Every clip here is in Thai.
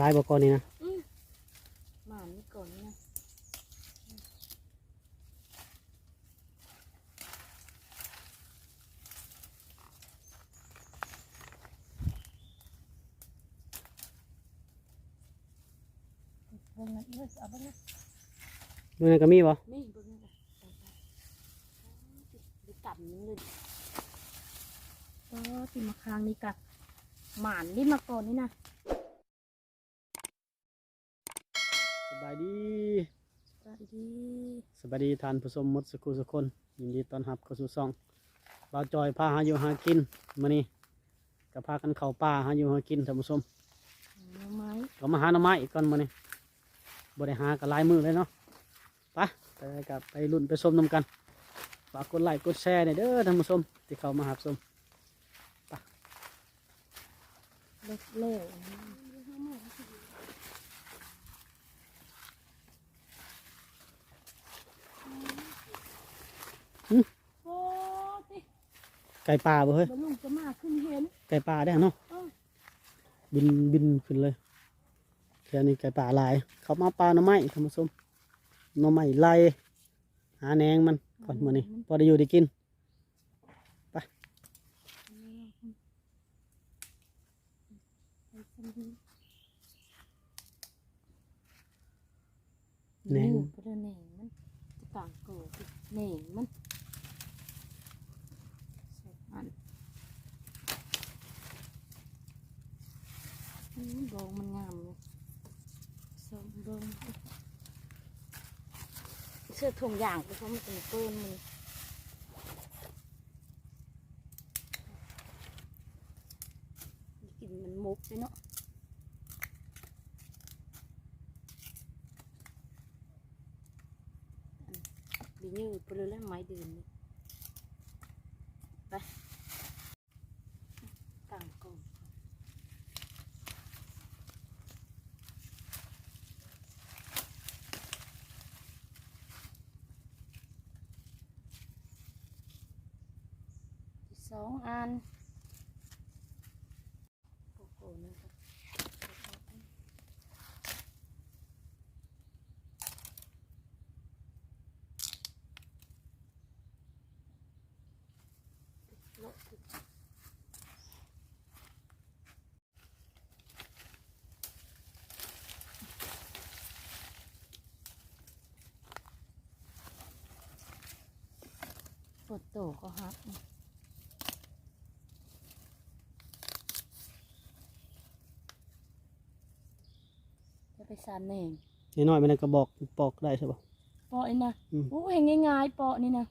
ลายบ่ก่อนนี่นะอืมหมานี่ก่อนนะเบิ่งนะอีกเลยเอาเบิ่งนะมื้อนั้นก็มีบ่นี่เบิ่งนะไปกลับนึงเลยก็ติมาค้างนี่กะหมานนี่มาก่อนนี่นะ สบายดี สวัสดีสบายดีท่านผู้ชมหมดสุขุสุกคนยินดีต้อนรับเข้าสู่ช่องบ่าวจอยพาหาอยู่หากินมื้อนี้ก็พากันเข้าป่าหาอยู่หากินท่านผู้ชมหน่อไม้ก็มาหาหน่อไม้อีกก่อนมื้อนี้บ่ได้หาก็หลายมื้อเลยเนาะไปไปกับไปรุ่นไปชมนํกันฝากกดไลค์กดแชร์หน่อยเด้อท่านผู้ชมที่เข้ามาหาชมเล็กเล่ โอ้ติไก่ป่าบ่เฮ้ยบรรลุงจะมาขึ้นเห็น ไก่ป่าได้อเนาะเออ บินบินขึ้นเลยแค่นี้ไก่ป่าหลาย เขามาปลาหน่อไม้ท่านผู้ชมหน่อไม้ไล่หาแหนงมันก่อนมื้อนี้พอได้อยู่ได้กิน แหน่แหน่งงเพราะแหน่งมันจะต่างโกดแหน่งมันสองอันอืม ดองมันงามเลยสองดองเสื้อถุงยางไปเพราะมันเป็นปืนมันกินมันมุกเลยเนาะ bị như bơ lên máy đường này đây องอันปวดโตก็ฮั สานเองนิดหน่อยมันก็บอกปอกได้ใช่ปะเปาะนี่นะอืมโอ้เห็นง่ายๆเปาะนี่นะ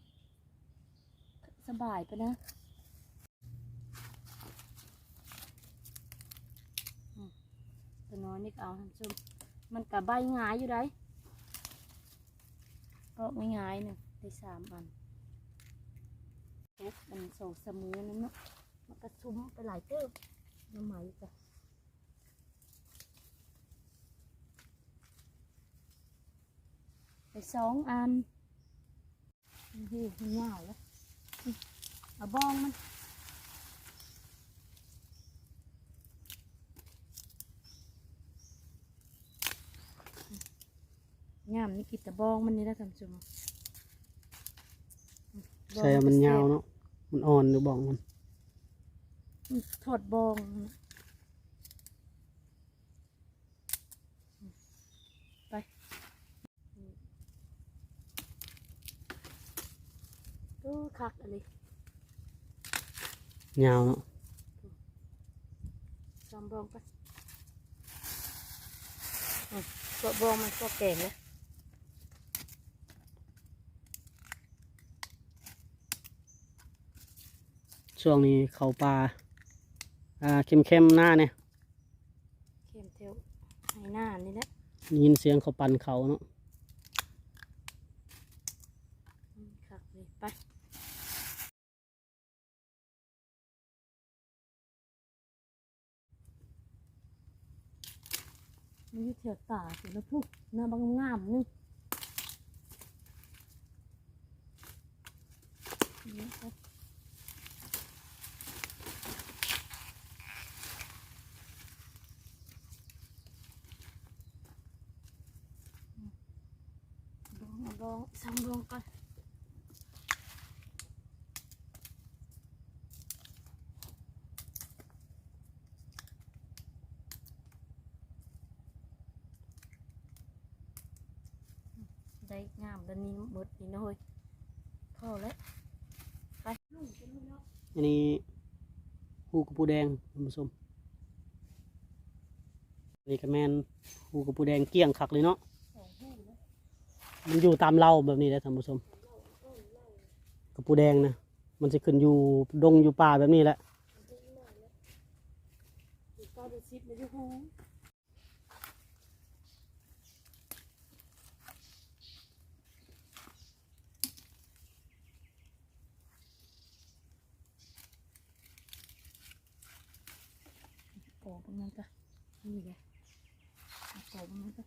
สบายไปนะอืมตัวน้อยนี่ก็เอาท่านผู้ชมมันกับใบง่ายอยู่ได้เปาะง่ายๆเนี่ยได้สามอันเอ๊ะมันสองเสมอนั่นเนาะมันก็ซุ้มไปหลายเติบน้ำไหมจ้ะ ไปสองอันนี่มันยาวแล้วนี่เอาบ้องมันงามนี่กินแต่บ้องมันนี่แล้วทำจุมใช่มันยาวเนาะมันอ่อนหรือบอกมันถอดบ้องไป ดูคักอะไรยาวเนาะจอมบ้องไปอืมตัวบ้องมันก็แก่งแล้วช่วงนี้เขาปลาอ่าเข้มๆหน้าเนี่ยเข้มเทียวให้หน้านี่แหละยินเสียงเขาปั่นเขาเนาะ มีเถอยู่แถวตาสิแล้วพุกน้าบางงามนึงนี่ครับลองลองซ้ำลองกัน งามแล้วนี้หมดนี่น้ยพอแล้วไปอันนี้หูกระปูแดงท่านผู้ชมนนี้ก็แมนหูกระปูแดงเกลี้ยงคักเลยเนาะมันอยู่ตามเราแบบนี้แหละท่านผู้ชมกระปูแดงนะมันจะขึ้นอยู่ดงอยู่ป่าแบบนี้แหละ งั้นสิบเลยอยู่หูโอ้ประมาณก็นี่ไงโอ้ประมาณก็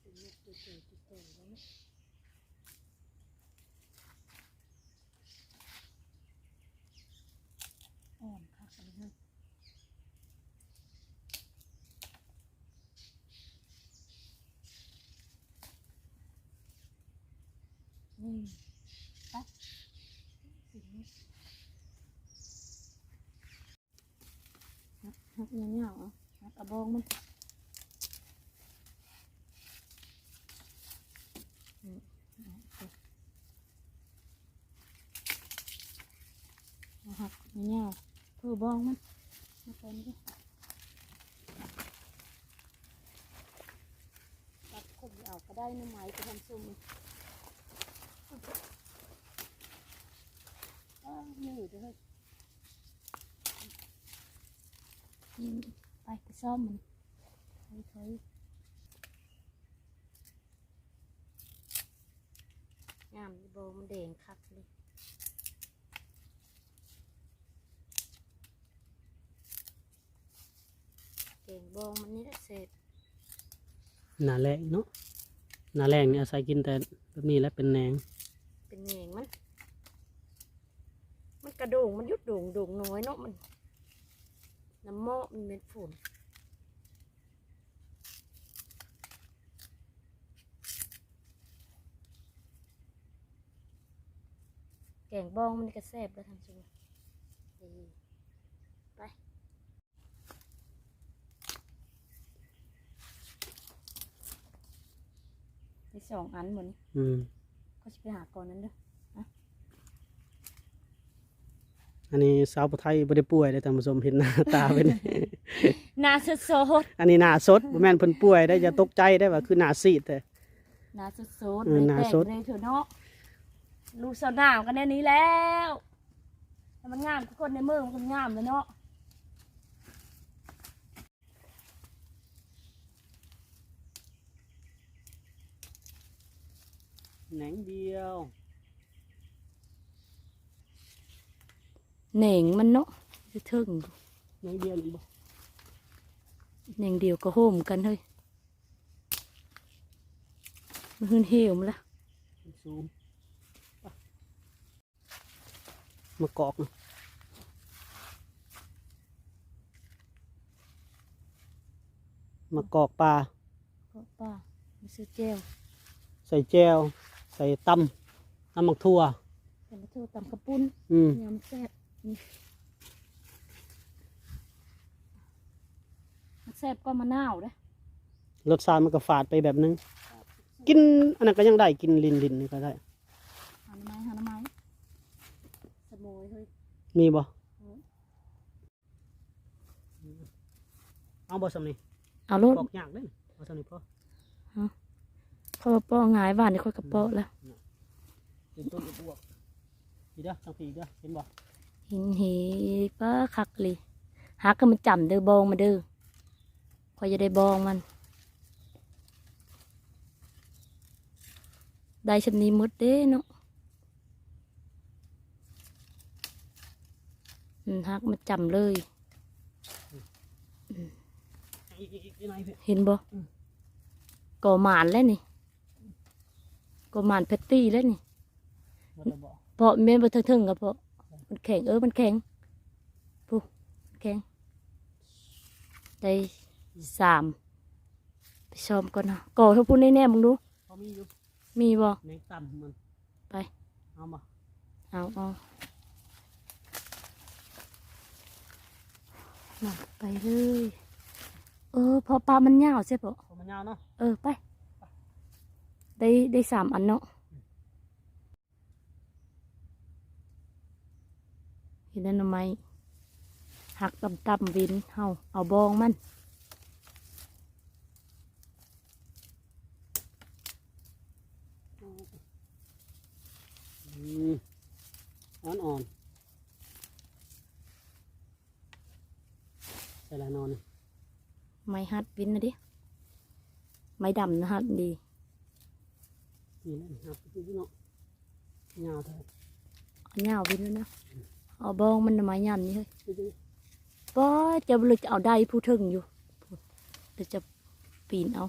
เป็นลูกตัวเจ๋อตัวเจ๋อแล้วนะอ่อนค่ะกันเลยนี่ไปสิ่งนี้หักหักเงี้ยวๆเอาหักกระ บองมันอืมเอาไปเอาหักเงี้ยเพื่อบองมันมาเป็นดิตัดคนเอาก็ได้น้ำไหมไปทำซุ่มอ้าวยืดเลยยิง ไปไปซ่อมมันถอยถอยงามโบมันแดงคักเลยแกงบองมันนี่แหละเสร็จหนาแรงเนาะหนาแรงเนี่ยอาศัยกินแต่แบบนี้แหล้วเป็นแหนงเป็นแหงมัน มันกระโด่งมันยุดโด่งโด่งน้อยเนาะมัน น้ำหม้อมันเม็ดฝุ่นแกงบองมันก็แซ่บแล้วทำซุปดีไป ไปสองอันหมดนี่อืมก็จะไปหาก่อนนั้นเด้อ อันนี้สาวผู้ไทยบ่ได้ป่วยได้อท่านผู้ชมเห็นหน้าตาเป็นนาสดสดอันนี้หน้าสดบ่แม่นเพิ่นป่วยได้อย่าตกใจได้ว่าคือหน้าซีดแต่นาสดสดเออหน้าสด เลยเถอะเนาะลูกสาวหนาวกันแน่นี้แล้วแต่มันงามทุกคนในเมืองมันก็งามเลยเนาะแหนงเดียว เหน่งมันเนาะจะถึงแหนงเดียวนี่บ่เหน่งเดียวก็โฮมกันเฮ้ยมันหืนเหี่ยวมันละสูงไปมากอกนะมากอกปลาก็ป้ามาซื้อแก้วใส่แจวใส่ตำน้ำหมักทั่วแต่มาเที่ยวตำกระปุ้นอืมยำแซ่บนี่ มันแซ่บก็มะนาวเด้อรสชาติมันก็ฝาดไปแบบนึง กินอันนั้นก็ยังได้กินลินลินนี่ก็ได้หาหน่อไม้หาหน่อไม้สมอยเฮ้ย มีบ่อืม เอาบ่สำนี่เอาโลดปอกยากเลยเอาสำนี่พอเขาว่าป้อหงายบ้านนี่ค่อยกระเปาะแล้ว เป็นต้นบวกอีกเด้อสังผีอีกเด้อเห็นบ่ หินหีป้าคักเลยหักก็มันจำเด้อบองมาเด้อคอยจะได้บองมัน ได้ชำนี้หมดเด้เนาะอืมหักมันจำเลยอีกอีกอีกอีกหน่อยเพิ่นเห็นบ่อืมก่อหมานแล้วนี่ก่อหมานเพตตี้แล้วนี่บ่ได้บ่เพราะแม่นบ่ถึงๆกับเพราะ มันแข็งเออมันแข็งปุ๊แข็งได้สามไปชมก่อนนะก่อให้พูดแน่ๆมึงดู เขามีอยู่มีบ่แมงต่ำมันไป เอามาเอาเอาน่ะไปเลยเออพอปลามันยาวใช่ปะเอามันยาวเนาะเออไป ได้ได้สามอันเนาะ ห็นนั่นทำไมหักต่ำต่ำๆวินเฮาเอาบองมันอืมอ่อนอ่อนใส่ละนอนนี่ไม้หัดวินนะดิ ไม้ดำนะฮัดดีนี่แหละครับพี่เนาะยาวเท่าไหร่เอาเหงาวินแล้วนะ เอาบองมันน่ะไม้ยันนี่เฮ้ยพี่พี่ป้าจะเลยจะเอาได้ผู้ถึงอยู่พูดเดี๋ยวจะปีนเอา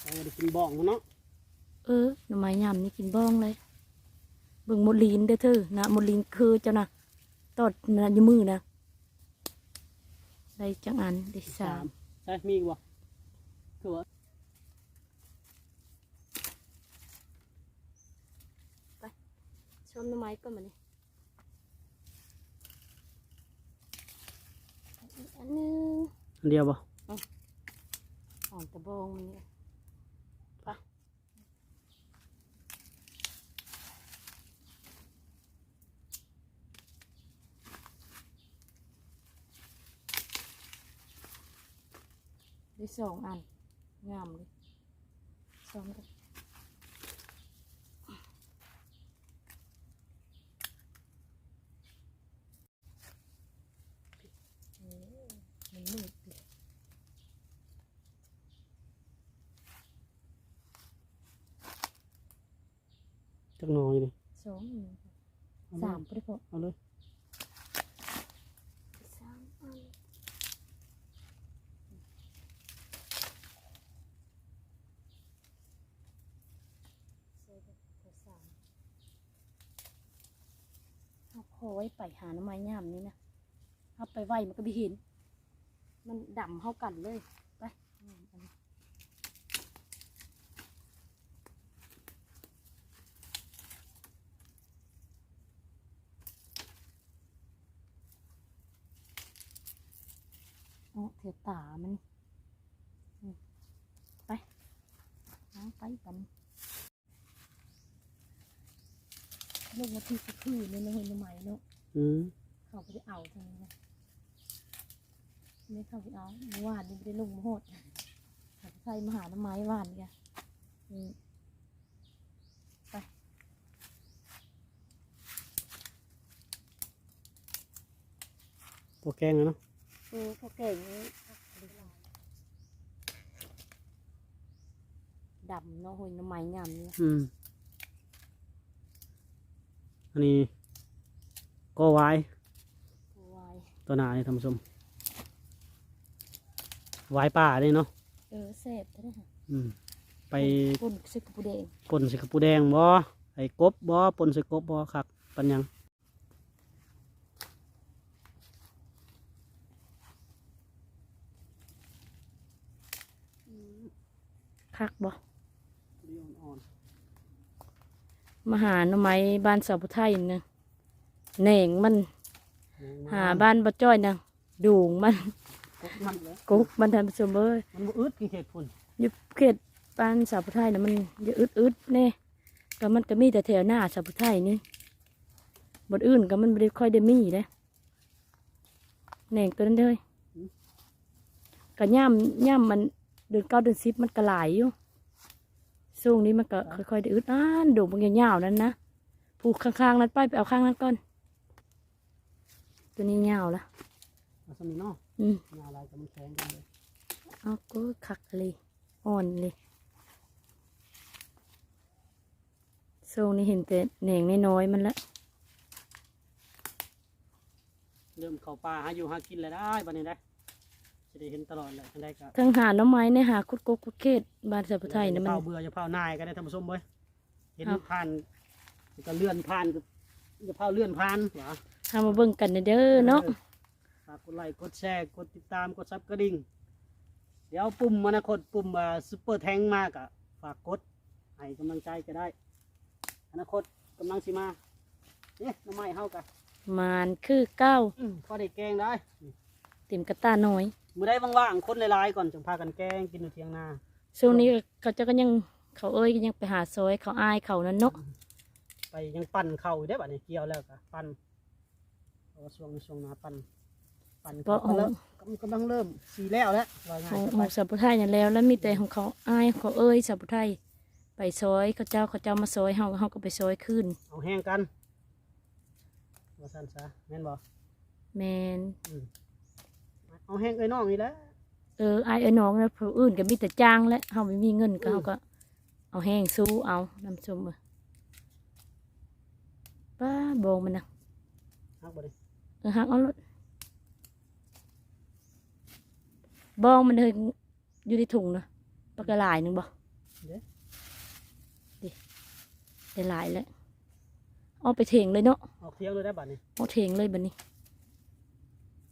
เอาไปกินบ้องมันเนาะเออหน่อไม้ยำนี่กินบ้องเลยเบิ่งหมดลีนเด้อเธอนะหมดลีนคือเจ้านะตอดนะอยมือนะได้จังอันได้สามใช่มีอีกบ่คือว่า ช มหน่อไม้ก่อนมานี่อีกอันหนึงอันเดียวบ่หอมตะบองมันนี่ไปได้สองอัน งามเลยสองกันเออมันมืดดิ จั กหนอยนี่สองหนึ่งเอเลยสามไปเลยพอเอาเลยสามอันใส่ไปตัวสามเอาพอไว้ไปหาหน้ำไม้ย่ามนี่นะเอาไปไว้มันก็ไม่เห็น มันดำเข้ากันเลย ไปอืมอันนี้ โอ้ เถือตามันนี่อืมไปเอาไปกันลูกมาที่ก็คือในน้องใหม่เนาะอืมเขาไปเอาทางนี้นะไม่เข้าไปเอาเมื่อวานนี่ไม่ได้ลงมาโหดเขาใส่มาหาน้ำไม้หวานกันนี่ไปตัวแกงอะเนาะ เออพอเก่งนี้ดำเนาะหอยน้ำไม้งามเนี่ยอืม อันนี้ก็ไว้วายตัวหนาเนี่ยท่านผู้ชมไว้ป่าเลยเนาะเออเสพได้ค่ะอืม ไปปุ่นซึกปูแดงปนใส่กระปูแดงบ่ไอ้กบบ่ปนใส่กบบ่คักปันหยัง คักบ่อ่อนมาหาหน่อไม้บ้านสาวผู้ไทยนะแหน่งมันๆหาบ้านบ่จ้อยนะดูงมันกบมันเลยกุ๊กมันทันผู้ชมเอ้ยมันบ่อึดกี่เขตพุ่นอยู่เขตบ้านสาวผู้ไทยนะมันจะอึดอึดๆแน่ก็มันก็มีแต่แถวหน้าสาวผู้ไทยนี่บนอื่นก็มันไม่ได้ค่อยได้มีเลยแหน่งตัวนั้นเลยก็ย่ำย่ำมัน เดือนเก้าเดือนสิบมันก็หลายอยู่ช่วงนี้มันก็ค่อยๆได้อึดอ่านดูมันยาวๆนั้นนะผูกข้างๆนั้นไปไปเอาข้างนั้นก่อน ตัวนี้ยาวละเอาสมิเนาะอืมงาอะไรก็มันแข็งกันเลยเอาก็คักเลยอ่อนเลยทรงนี้เห็นแต่แหน่งน้อยๆมันละเริ่มเข้าป่าหาอยู่หากินแล้วได้บัดนี้ได้ จะได้เห็นตลอดแหละอันใดก็ทั้งหาหน้ำไม้ในหาคุดกกคุดเขตบ้านสาวผู้ไทยนะมันเผาเบื่อจะเผานายก็ได้ท่านผู้ชมเว้ยเห็นครับผ่านก็เลื่อนผ่านก็จะเผาเลื่อนผ่านหรอทำมาเบิ่งกันเด้อเนาะฝากกดไลค์กดแชร์กดติดตามกดซับกระดิ่งเดี๋ยวปุ่มอนาคตปุ่มอ่าซุปเปอร์แทงมากอะฝากกดให้กำลังใจก็ได้ อนาคตกำลังสิมาเนี่ยน้ำไม้เฮากันมานคือเก้าอืมพอได้แกงได้เต็มกระตาน้อย มื่อได้ว่างๆคนหลายๆก่อนจึงพากันแกงกินอยู่เทียงนาช่วงนี้เขาเจะก็ยังเขาเอ้ยก็ยังไปหาซอยเขาอายเขานั่นเนาะไปยังปั่นเข่าอยู่ได้อบัดนี้เกี่ยวแล้วก็ปั่นเพราะว่าช่วงนี้ช่วงหนาปั่นปั่นเพราะเขาแล้วกำลังเริ่มสีแล้วแล้วว่าขง่าอยงจะขไปองสัพพุไทยนั่นแล้ว แล้วมีแต่ของเขาอายเขาเอ้ยสัพพุไทยไปซอยเขาเจ้าเขาเจ้ามาซอยเฮาเฮาก็ไปซอยขึ้นเอาแห้งกันว่าสันซะแม่นบ่แมนอืม เอาแห้งเอ้ยน้องนี่แหละเอออายเอ้ยน้องนะผู้อื่นก็มีแต่จ้างและเฮาไม่มีเงินก็อืมเฮาก็ เอาแห้งสู้เอาน้ำส้มเออป้าโบงมันนะฮักบ่ดิเออหักเอารถบองมันเลยอยู่ในถุงนะปลากระหลายหนึ่งบ่เด้อได้หลายแล้วเอาไปเถงเลยเนาะออกเที่ยงเลยได้บัดนี้เอาเถงเลยบัดนี้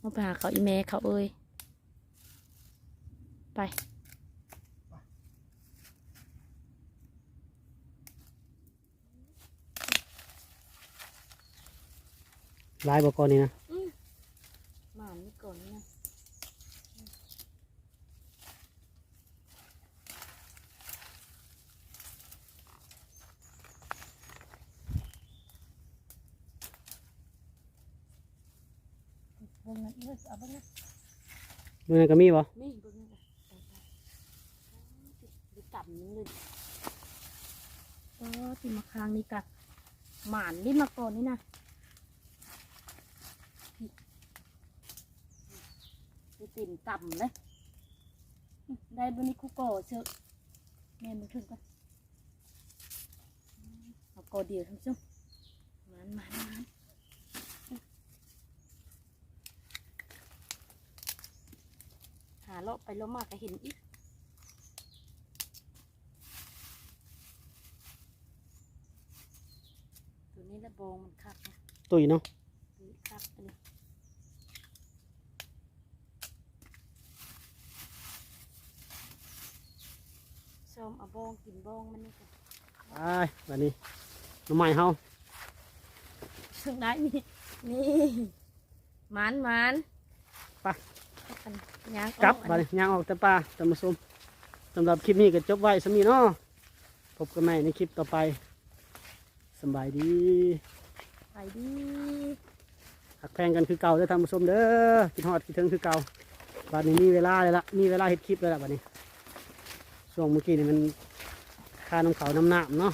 เอาไปหาเขาอีแม่เขาเอ้ย ไป ลายบ่ก่อนนี่นะ หมานี่ก่อนนะเบิ่งนะเอ้ยเอาเบิ่งนะ เมื่อนั้นก็มีบ่นี่เบิ่งนะไปไปไปต่ำนึงเลยเออที่มาค้างนี่กะหมานนี่มาก่อนนี่นะไปติ่มต่ำเลยได้บนนี้คุกโกอเชอะแม่มันขึ้นก่อนเอากอเดียวทั้งซุ้มมันมันมัน หาเลาะไปเลาะมาก็เห็นอีกตัวนี้ละโบงมันคักนะตุยเนาะนี่คักอันนี้ส้มเอาโบงกินโบงมันนี่กันไปบัดนี้น้ำไม้เฮาซึ่งได้นี่นี่หมันหมันไป กันยางกลับออกบัดนี้ย่างออกแต่ป่าท่านผู้ชมสำหรับคลิปนี้ก็จบไว้สมีเนาะพบกันใหม่ในคลิปต่อไปสำบายดีไปดีหักแพงกันคือเก่าเด้อท่านผู้ชมเด้อคิดฮอดคิดถึงคือเก่าบัดนี้มีเวลาเลยละมีเวลาเฮ็ดคลิปเลยละบัดนี้ช่วงเมื่อกี้นี่มันค่าน้ำเขาน้ำหนามเนาะ